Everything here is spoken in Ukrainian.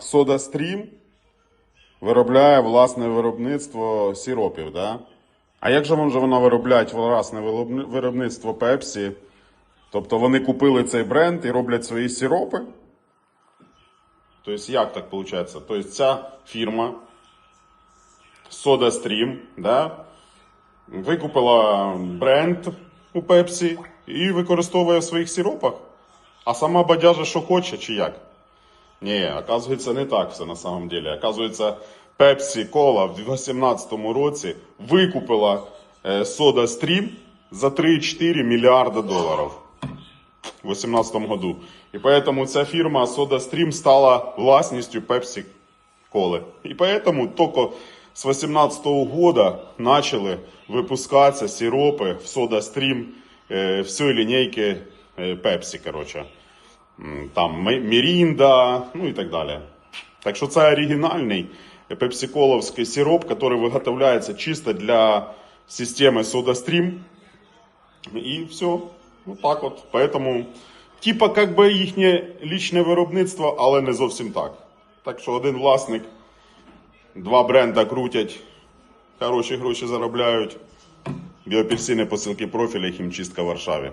SodaStream виробляє власне виробництво сиропів, да? А як же може вона виробляти власне виробництво Pepsi? Тобто вони купили цей бренд і роблять свої сиропи? Тобто, як так виходить? Тобто, ця фірма SodaStream, да, викупила бренд у Pepsi і використовує в своїх сиропах, а сама бадяжа, що хоче, чи як? Ні, оказується, не так все на самом деле. Оказується, Pepsi Cola в 2018 році викупила е, SodaStream за 3,4 мільярда доларів в 2018 году. І поэтому ця фірма SodaStream стала власністю Pepsi Cola. І поэтому только с 2018 года начали выпускаться сиропы в SodaStream э, всей линейки э, Pepsi, короче. Там Мірінда, ну і так далі. Так що це оригінальний пепсиколовський сироп, який виготовляється чисто для системи SodaStream. І все. Ну так от. Поэтому, типа, как би їхнє лічне виробництво, але не зовсім так. Так що один власник, два бренда крутять, хороші гроші заробляють. Біоапельсини посилки профіля, хімчистка в Варшаві.